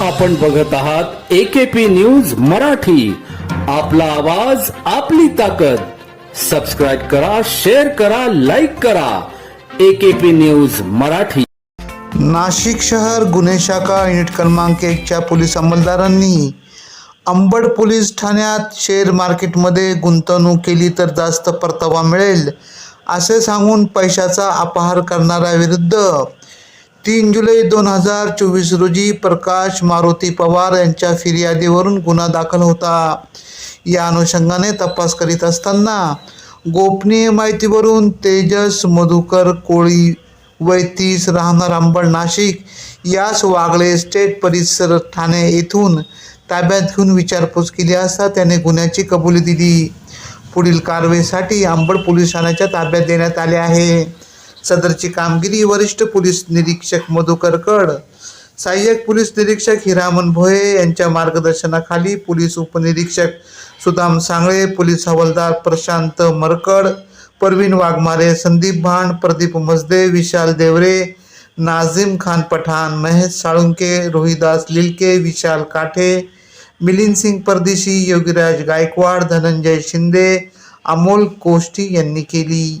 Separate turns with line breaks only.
आपण बघत आहात एकेपी न्यूज मराठी. आपला आवाज आपली ताकद. सबस्क्राईब करा शेअर करा लाईक करा. AKP news Marathi.
नाशिक शहर गुन्हे शाखा युनिट क्रमांक एकच्या पोलीस अंमलदारांनी अंबड पोलीस ठाण्यात शेअर मार्केटमध्ये गुंतवणूक केली तर जास्त परतावा मिळेल असे सांगून पैशाचा अपहार करणाऱ्याविरुद्ध तीन जुलै दोन हजार चोवीस रोजी प्रकाश मारुती पवार यांच्या फिर्यादीवरून गुन्हा दाखल होता. या अनुषंगाने तपास करीत असताना गोपनीय माहितीवरून तेजस मधुकर कोळी वैतीस राहणार अंबड नाशिक यास वागळे स्टेट परिसर ठाणे येथून ताब्यात घेऊन विचारपूस केली असता त्याने गुन्ह्याची कबुली दिली. पुढील कारवाईसाठी अंबड पोलीस ठाण्याच्या ताब्यात देण्यात आले आहे. सदरची कामगिरी वरिष्ठ पोलीस निरीक्षक मधुकर कड सहाय्यक पोलीस निरीक्षक हिरामन भोये यांच्या मार्गदर्शनाखाली पोलीस उपनिरीक्षक सुदाम सांगळे पोलीस हवालदार प्रशांत मरकड परवीन वाघमारे संदीप भांड प्रदीप मजदे विशाल देवरे नाझिम खान पठाण महेश साळुंके रोहिदास लिलके विशाल काठे मिलिंद सिंग परदेशी योगीराज गायकवाड धनंजय शिंदे अमोल कोष्टी यांनी केली.